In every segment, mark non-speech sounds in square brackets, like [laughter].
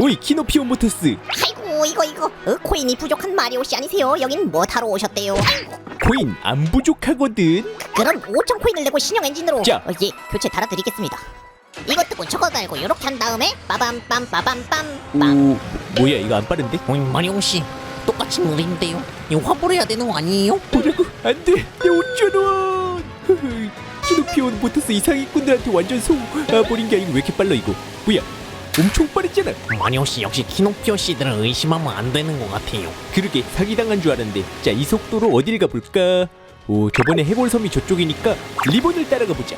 오이 키노피오 모터스 아이고 이거 이거 어, 코인이 부족한 마리오 씨 아니세요? 여긴 뭐 타러 오셨대요? 아이고, 코인 안 부족하거든 그럼 5천 코인을 내고 신형 엔진으로 자. 어, 예 교체 달아드리겠습니다. 이거 뜨고 저거 달고 이렇게 한 다음에 빠밤 빰 빠밤 빰오 뭐야 이거 안 빠른데? 어이 마리오 씨 똑같이 노래인데요. 이거 환불해야 되는 거 아니에요? 뭐라고? 안돼 내 5천원 키노피오 모터스 이상인꾼들한테 완전 속 아버린 게 아니고 왜 이렇게 빨라 이거 뭐야 엄청 빠르잖아 마리오 씨 역시 키노피오 씨들을 의심하면 안 되는 것 같아요. 그러게 사기당한 줄 알았는데. 자 이 속도로 어딜 가볼까? 오 저번에 해골섬이 저쪽이니까 리본을 따라가 보자.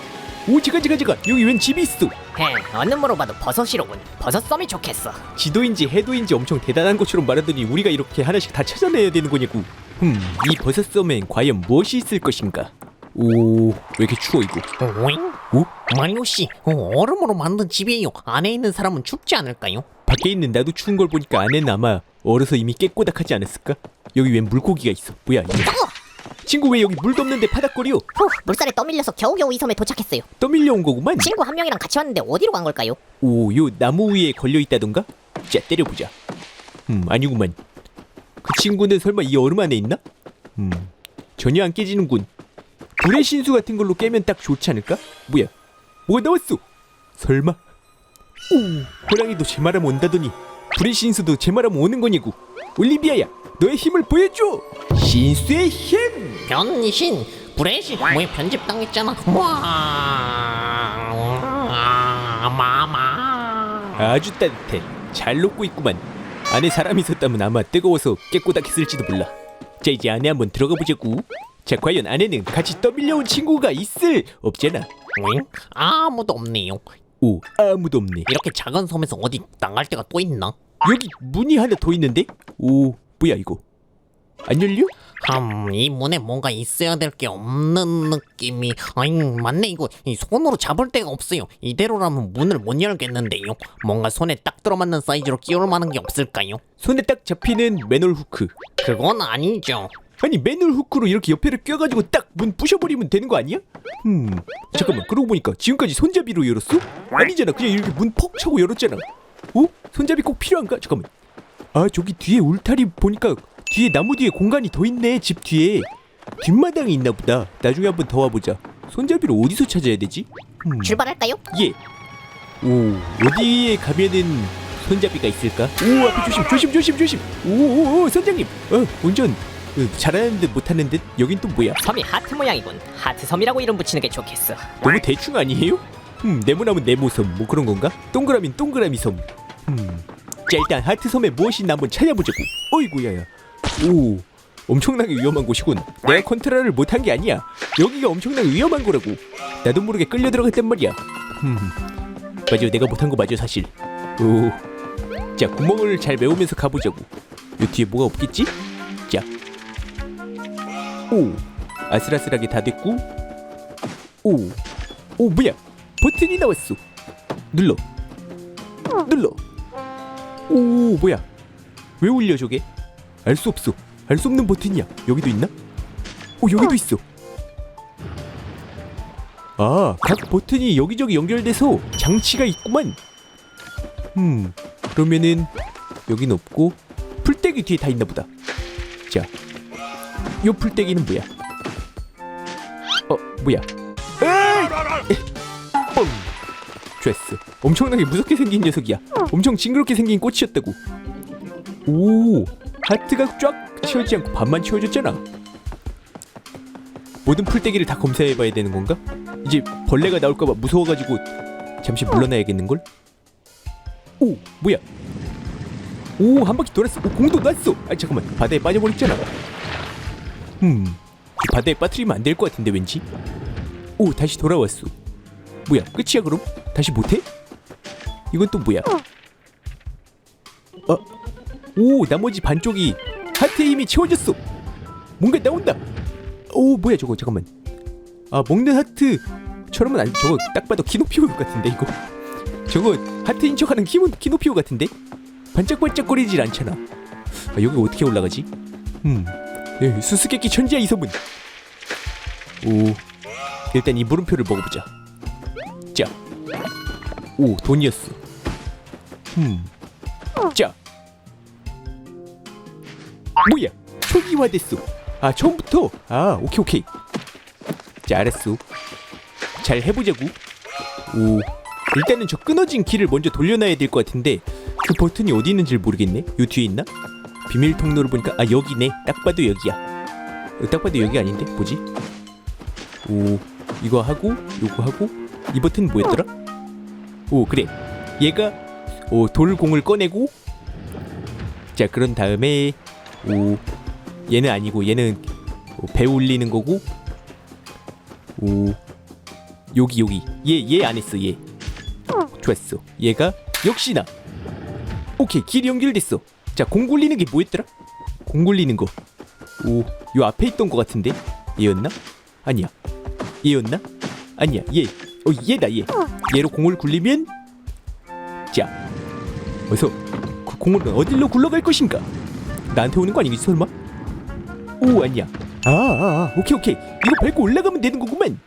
오 지가 지가 지가. 여기 웬 집이 있어. 헤 어느 뭐로 봐도 버섯이로군. 버섯 썸이 좋겠어. 지도인지 해도인지 엄청 대단한 것처럼 말하더니 우리가 이렇게 하나씩 다 찾아내야 되는 거냐고. 흠이 버섯섬엔 과연 무엇이 있을 것인가? 오 왜 이렇게 추워 이거? 오잉? 오? 마리오 씨 어, 얼음으로 만든 집이에요. 안에 있는 사람은 춥지 않을까요? 밖에 있는 나도 추운 걸 보니까 안에는 아마 얼어서 이미 깨꼬닥하지 않았을까 여기 웬 물고기가 있어 뭐야 이거 저거 친구 왜 여기 물도 없는데 파닥거려 후 물살에 떠밀려서 겨우겨우 이 섬에 도착했어요. 떠밀려 온 거구만 친구 한 명이랑 같이 왔는데 어디로 간 걸까요? 오, 요 나무 위에 걸려 있다던가? 자, 때려보자. 음, 아니구만. 그 친구는 설마 이 얼음 안에 있나? 음, 전혀 안 깨지는군. 불의 신수 같은 걸로 깨면 딱 좋지 않을까? 뭐야? 뭐가 나왔어? 설마? 오, 호랑이도 제 말하면 온다더니 불의 신수도 제 말하면 오는 거냐고. 올리비아야, 너의 힘을 보여줘. 신수의 힘. 변신 브레시 왜 편집 당했잖아. 와 마마. 아주 따뜻해. 잘 녹고 있구만. 안에 사람이 있었다면 아마 뜨거워서 깨꼬닥했을지도 몰라. 자 이제 안에 한번 들어가 보자고. 자 과연 안에는 같이 떠밀려온 친구가 있을 없잖아. 오잉? 아무도 없네요. 오 아무도 없네. 이렇게 작은 섬에서 어디 나갈 데가 또 있나? 여기 문이 하나 더 있는데? 오 뭐야 이거? 안 열려? 음, 이 문에 뭔가 있어야 될 게 없는 느낌이. 아잉, 맞네 이거 이 손으로 잡을 데가 없어요. 이대로라면 문을 못 열겠는데요. 뭔가 손에 딱 들어맞는 사이즈로 끼울 만한 게 없을까요? 손에 딱 잡히는 맨홀 후크. 그건 아니죠. 아니 맨홀 후크로 이렇게 옆에를 껴가지고 딱 문 부셔버리면 되는 거 아니야? 음 잠깐만 그러고 보니까 지금까지 손잡이로 열었어? 아니잖아 그냥 이렇게 문 퍽 차고 열었잖아 어? 손잡이 꼭 필요한가? 잠깐만 아 저기 뒤에 울타리 보니까 뒤에 나무 뒤에 공간이 더 있네 집 뒤에 뒷마당이 있나 보다 나중에 한번 더 와보자 손잡이를 어디서 찾아야 되지? 음. 출발할까요? 예. 오 어디에 가면은 손잡이가 있을까? 오 앞에 조심 조심 조심 조심. 오오오 선장님. 어 운전 어, 잘하는 듯 못하는 듯 여긴 또 뭐야? 섬이 하트 모양이군. 하트 섬이라고 이름 붙이는 게 좋겠어. 너무 대충 아니에요? 음 네모나면 네모섬 뭐 그런 건가? 동그라미는 동그라미 섬. 음. 자 일단 하트 섬에 무엇이 있나 한번 찾아보자고. 어이구야야. 오. 엄청나게 위험한 곳이군. 내가 컨트롤을 못한 게 아니야. 여기가 엄청나게 위험한 거라고. 나도 모르게 끌려 들어갔단 말이야. 음. 맞아, 내가 못한 거 맞아 사실. 오. 자 구멍을 잘 메우면서 가보자고. 요 뒤에 뭐가 없겠지? 자. 오. 아슬아슬하게 다 됐고. 오. 오 뭐야? 버튼이 나왔어. 눌러. 눌러. 오 뭐야? 왜 울려 저게? 알 수 없어. 알 수 없는 버튼이야. 여기도 있나? 오 여기도 있어. 아, 각 버튼이 여기저기 연결돼서 장치가 있구만. 음, 그러면은 여긴 없고 풀떼기 뒤에 다 있나 보다. 자, 요 풀떼기는 뭐야? 어, 뭐야? 뻥! 좋았어. 엄청나게 무섭게 생긴 녀석이야. 엄청 징그럽게 생긴 꽃이었다고. 오, 하트가 쫙 채워지지 않고 반만 채워졌잖아. 모든 풀떼기를 다 검사해봐야 되는 건가? 이제 벌레가 나올까봐 무서워가지고 잠시 물러나야겠는걸? 오, 뭐야? 오, 한 바퀴 돌았어. 오, 공도 났어. 아, 잠깐만. 바다에 빠져버렸잖아. 음, 이 바다에 빠뜨리면 안 될 것 같은데 왠지. 오, 다시 돌아왔어. 뭐야? 끝이야 그럼? 다시 못해? 이건 또 뭐야? 어? 오, 나머지 반쪽이 하트의 힘이 채워졌어. 뭔가 나온다. 오, 뭐야 저거? 잠깐만. 아, 먹는 하트처럼은 아니. 저거 딱 봐도 키노피오 같은데 이거. 저거 하트인 척하는 키노 키노피오 같은데? 반짝반짝거리질 않잖아. 아, 여기 어떻게 올라가지? 음, 예, 수수께끼 천지야 이 섬은. 오, 일단 이 물음표를 먹어보자. 자, 오 돈이었어. 음, 자. 뭐야 초기화 됐어. 아 처음부터? 아 오케이 오케이. 자 알았어. 잘 해보자고. 오 일단은 저 끊어진 키를 먼저 돌려놔야 될 것 같은데 그 버튼이 어디 있는지 모르겠네. 요 뒤에 있나 비밀 통로를 보니까 아 여기네. 딱 봐도 여기야. 어, 딱 봐도 여기 아닌데? 뭐지? 오 이거 하고 요거 하고 이 버튼 뭐였더라? 오 그래. 얘가 오 돌공을 꺼내고 자 그런 다음에 오 얘는 아니고 얘는 오, 배 올리는 거고 오 여기 여기. 얘 얘 안 했어 얘. 좋았어. 얘가 역시나. 오케이 길이 연결됐어 자 공 굴리는 게 뭐였더라? 공 굴리는 거 오 요 앞에 있던 거 같은데? 얘였나? 아니야. 얘였나? 아니야. 얘 어 얘다 얘. 얘로 공을 굴리면? 자 어서 그 공을 어디로 굴러갈 것인가? 나한테 오는 거 아니겠지 설마? 오 아니야. 아, 아, 아. 오케이 오케이. 이거 밟고 올라가면 되는 거구만.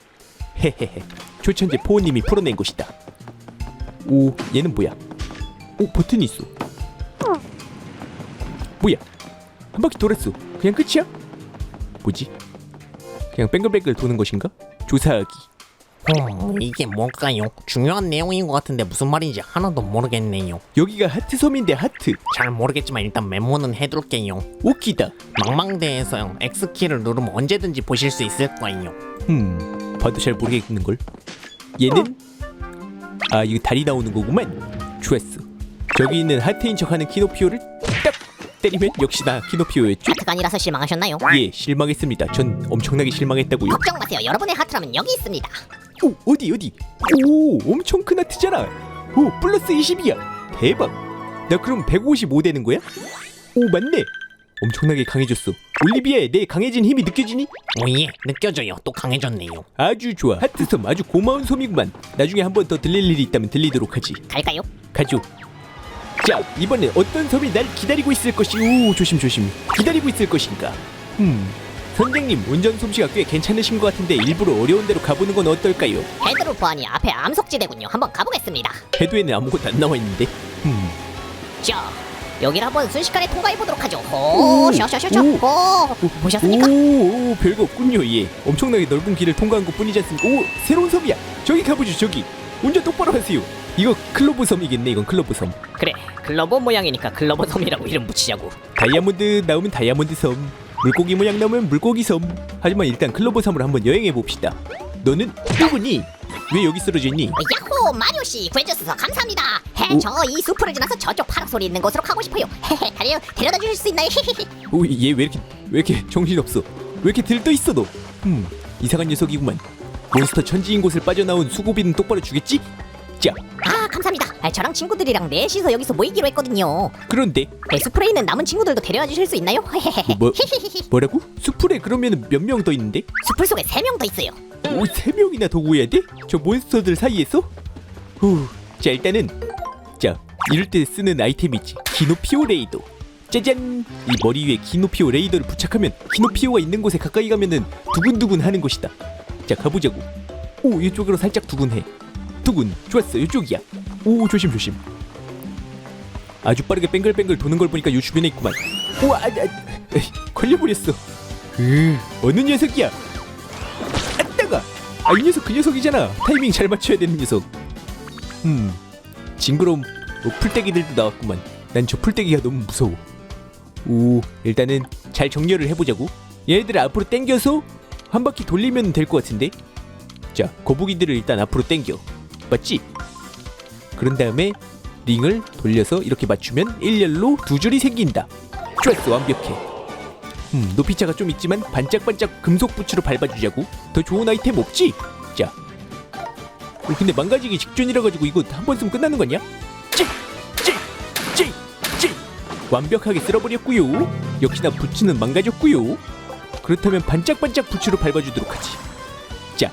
헤헤헤. 초천재 포우님이 풀어낸 것이다. 오 얘는 뭐야? 오 버튼이 있어 뭐야? 한 바퀴 돌았어. 그냥 끝이야? 뭐지? 그냥 뱅글뱅글 도는 것인가? 조사하기. 음, 이게 뭘까요? 중요한 내용인 것 같은데 무슨 말인지 하나도 모르겠네요. 여기가 하트 섬인데 하트. 잘 모르겠지만 일단 메모는 해둘게요. 웃기다. 망망대에서요. X키를 누르면 언제든지 보실 수 있을 거예요. 음 봐도 잘 모르겠는 걸? 얘는? 아 이거 다리 나오는 거구만. 좋았어. 저기 있는 하트인 척하는 키노피오를 딱 때리면 역시나 키노피오였죠 하트가 아니라서 실망하셨나요? 예 실망했습니다 전 엄청나게 실망했다고요 걱정 마세요. 여러분의 하트라면 여기 있습니다. 오 어디 어디 오 엄청 큰 하트잖아 오 플러스 20이야 대박 나 그럼 155 되는 거야? 오 맞네 엄청나게 강해졌어 올리비아에 내 강해진 힘이 느껴지니? 오예, 느껴져요. 또 강해졌네요. 아주 좋아 하트섬 아주 고마운 섬이구만 나중에 한 번 더 들릴 일이 있다면 들리도록 하지 갈까요? 가죠 자 이번엔 어떤 섬이 날 기다리고 있을 것이 오 조심 조심 기다리고 있을 것인가 음 선생님 운전 솜씨가 꽤 괜찮으신 것 같은데 일부러 어려운 데로 가보는 건 어떨까요? 헤드로 보아니 앞에 암석지대군요. 한번 가보겠습니다. 해도에는 아무것도 안 나와 있는데 음 자, 여기를 한번 순식간에 통과해 보도록 하죠. 호, 오, 샤샤샤샤. 오. 호, 보셨습니까? 오, 오 별거 없군요 예 엄청나게 넓은 길을 통과한 것 뿐이지 않습니까 오 새로운 섬이야 저기 가보죠 저기 운전 똑바로 하세요 이거 클로브 섬이겠네 이건 클로브 섬 그래 글러버 모양이니까 글러버 섬이라고 이름 붙이자고 다이아몬드 나오면 다이아몬드 섬 물고기 모양 나오면 물고기 섬 하지만 일단 클로버 섬을 한번 여행해 봅시다 너는 누구니 왜 여기 쓰러져 있니 야호, 마리오 씨 구해주셔서 감사합니다. 헤, 오. 저이 숲을 지나서 저쪽 파란 소리 있는 곳으로 가고 싶어요. 헤헤, 다리요 데려다 주실 수 있나요? 헤헤헤. 오얘 왜 이렇게 왜 이렇게 정신 없어 왜 이렇게 들떠 있어 너 음 이상한 녀석이구만 몬스터 천지인 곳을 빠져나온 수고비는 똑바로 주겠지 자 아, 감사합니다. 아, 저랑 친구들이랑 넷이서 여기서 모이기로 했거든요. 그런데 네, 있는 남은 친구들도 데려다 주실 수 있나요? 헤헤헤. 뭐 [laughs] 뭐라고 수풀에 그러면 몇 명 더 있는데 숲을 속에 세 명 더 있어요. 오, 세 명이나 더 구해야 돼? 저 몬스터들 사이에서? 후, 자 일단은 자 이럴 때 쓰는 아이템이지 기노피오 레이더 짜잔 이 머리 위에 기노피오 레이더를 부착하면 기노피오가 있는 곳에 가까이 가면은 두근두근 하는 것이다 자 가보자고 오 이쪽으로 살짝 두근해 두근 좋았어 이쪽이야. 오 조심 조심. 아주 빠르게 뱅글뱅글 도는 걸 보니까 요 주변에 있구만. 우와 아, 아, 에이, 걸려버렸어. 으 어느 녀석이야? 아따가! 아이 녀석 그 녀석이잖아. 타이밍 잘 맞춰야 되는 녀석. 음 징그러운 뭐 풀떼기들도 나왔구만. 난 저 풀떼기가 너무 무서워. 오 일단은 잘 정렬을 해보자고. 얘네들을 앞으로 당겨서 한 바퀴 돌리면 될 것 같은데? 자 거북이들을 일단 앞으로 당겨 맞지? 그런 다음에 링을 돌려서 이렇게 맞추면 일렬로 두 줄이 생긴다 좋았어 완벽해 음, 높이차가 좀 있지만 반짝반짝 금속 부츠로 밟아주자고. 더 좋은 아이템 없지? 자. 어, 근데 망가지기 직전이라 가지고 이거 한 번 쓰면 끝나는 거냐? 완벽하게 쓸어버렸고요. 역시나 부츠는 망가졌고요. 그렇다면 반짝반짝 부츠로 밟아주도록 하지. 자.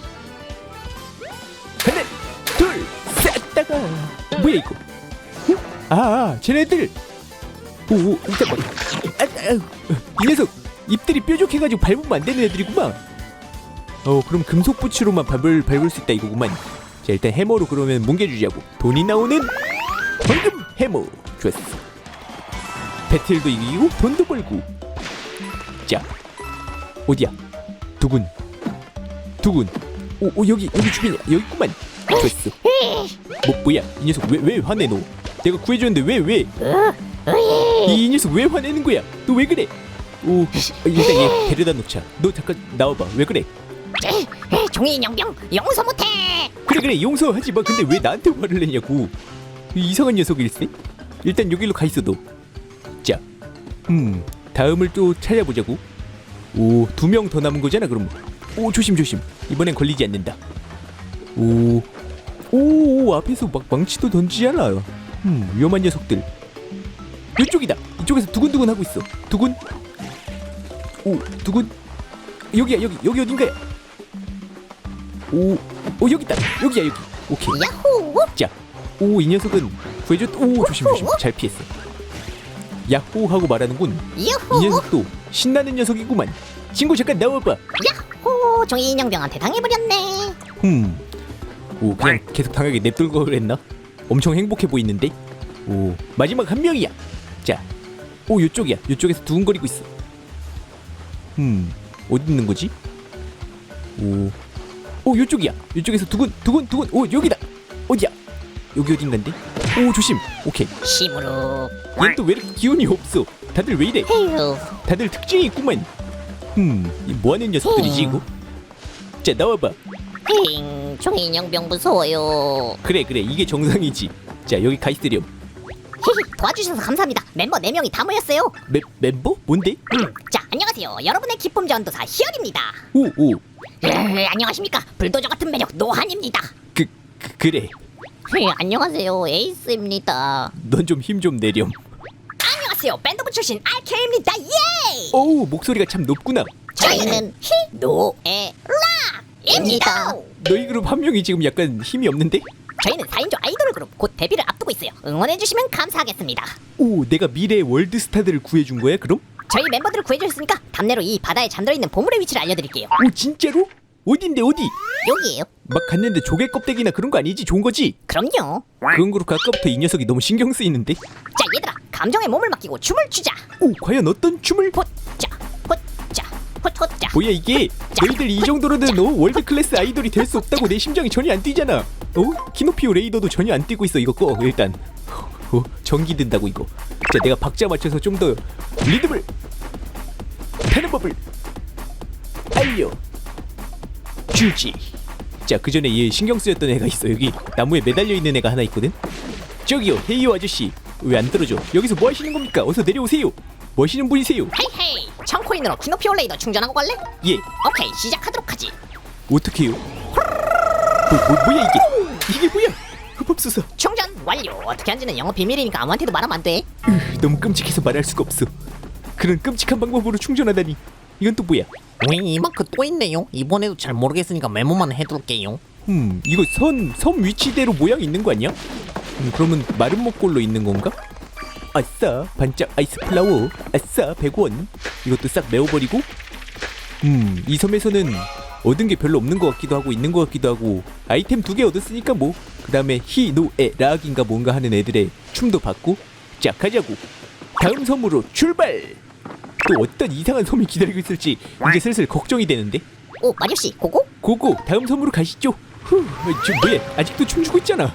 뭐야 이거? 어? 아, 아, 쟤네들. 오, 오 일단 막. 아, 아, 이 녀석 입들이 뾰족해가지고 밟으면 안 되는 애들이구만. 어 그럼 금속 부츠로만 밟을 밟을 수 있다 이거구만. 자 일단 해머로 그러면 뭉개주자고. 돈이 나오는 황금 해머. 좋았어. 배틀도 이기고 돈도 벌고 자 어디야 두근 두근 오, 오 여기 여기 주변에 여기 있구만 됐어. 뭐 뭐야? 이 녀석 왜 왜 화내 너? 내가 구해줬는데 왜 왜? 이 녀석 왜 화내는 거야? 너 왜 그래? 오 일단 얘 데려다 놓자. 너 잠깐 나와봐. 왜 그래? 종이 인형병 용서 못해. 그래 그래. 용서하지 마. 근데 왜 나한테 화를 내냐고. 이 이상한 녀석일세? 일단 여기로 가 있어 너자음 다음을 또 찾아보자고. 오 두 명 더 남은 거잖아 그럼. 오 조심 조심. 이번엔 걸리지 않는다. 오 오, 오 앞에서 막 망치도 던지잖아 음 위험한 녀석들 이쪽이다 이쪽에서 두근두근 하고 있어 두근 오 두근 여기야 여기 여기 어딘가야 오, 오 여기 있다. 여기야 여기. 오케이. 야호. 자, 오 이 녀석은 구해줬. 오 조심 조심. 잘 피했어. 야호 하고 말하는군. 이 야호. 녀석도 신나는 녀석이구만. 친구 잠깐 나와봐. 야호. 종이 인형병한테 당해버렸네. 흠. 오 그냥 계속 당하게 냅둘 걸 했나? 엄청 행복해 보이는데. 오 마지막 한 명이야. 자, 오 요쪽이야. 요쪽에서 두근거리고 있어. 음 어디 있는 거지? 오, 오 요쪽이야. 요쪽에서 두근 두근 두근. 오 여기다. 어디야? 여기 어딘가인데? 오 조심. 오케이. 심으로. 얘 또왜 이렇게 기운이 없어? 다들 왜 이래? 헤휴. 다들 특징이 있구만. 음, 이 뭐하는 녀석들이지 이거? 자 나와봐. 힝. 종이 인형병 무서워요. 그래 그래 이게 정상이지. 자 여기 가이스렴. 히히. 도와주셔서 감사합니다. 멤버 4명이 다 모였어요. 멤 멤버? 뭔데? 음, 자, 안녕하세요. 여러분의 기쁨 전도사 희열입니다. 오 오. 에, 안녕하십니까. 불도저 같은 매력 노한입니다. 그, 그 그래. 에, 안녕하세요. 에이스입니다. 넌 좀 힘 좀 내렴. 안녕하세요. 밴드부 출신 RK입니다. 예! 어우 목소리가 참 높구나. 저희는 히노에 락 입니다. 너희 그룹 한 명이 지금 약간 힘이 없는데? 저희는 4인조 아이돌 그룹 곧 데뷔를 앞두고 있어요. 응원해주시면 감사하겠습니다. 오 내가 미래의 월드 스타들을 구해준 거야 그럼? 저희 멤버들을 구해주셨으니까 답례로 이 바다에 잠들어 있는 보물의 위치를 알려드릴게요. 오 진짜로? 어딘데 어디? 여기에요. 막 갔는데 조개 껍데기나 그런 거 아니지? 좋은 거지? 그럼요. 그런 그렇고 아까부터 이 녀석이 너무 신경 쓰이는데? 자 얘들아 감정에 몸을 맡기고 춤을 추자. 오 과연 어떤 춤을? 호짜 뭐야 이게? 너희들 이 정도로는 어, 월드 클래스 아이돌이 될 수 없다고 내 심장이 전혀 안 뛰잖아. 어? 키노피오 레이더도 전혀 안 뛰고 있어 이거 꺼 일단. 어 전기 든다고 이거. 자 내가 박자 맞춰서 좀 더 리듬을 타는 법을 알려 주지. 자 그 전에 얘 신경 쓰였던 애가 있어 여기 나무에 매달려 있는 애가 하나 있거든. 저기요 헤이오 아저씨 왜안 떨어져? 여기서 뭐 하시는 겁니까? 어서 내려오세요. 뭐 하시는 분이세요? 청코인으로 키노피오 레이더 충전하고 갈래? 예 오케이 시작하도록 하지. 어떻게요? 뭐, 뭐 뭐야 이게? 이게 뭐야? 흡흡수서 충전 완료. 어떻게 하는지는 영업 비밀이니까 아무한테도 말하면 안 돼. 너무 끔찍해서 말할 수가 없어. 그런 끔찍한 방법으로 충전하다니. 이건 또 뭐야? 왜 이마크 또 있네요 이번에도 잘 모르겠으니까 메모만 해둘게요 음, 이거 선, 섬 위치대로 모양 있는 거 아니야? 음, 그러면 마른 목골로 있는 건가? 아싸, 반짝 아이스 플라워. 아싸, 100원. 이것도 싹 메워버리고. 음, 이 섬에서는 얻은 게 별로 없는 것 같기도 하고 있는 것 같기도 하고 아이템 두 개 얻었으니까 뭐. 그 다음에 히, 노, 에, 락인가 뭔가 하는 애들의 춤도 받고. 자, 가자고. 다음 섬으로 출발. 또 어떤 이상한 섬이 기다리고 있을지 이제 슬슬 걱정이 되는데. 오 마리오 씨 고고? 고고 다음 섬으로 가시죠. 후, 저 뭐야 아직도 춤추고 있잖아.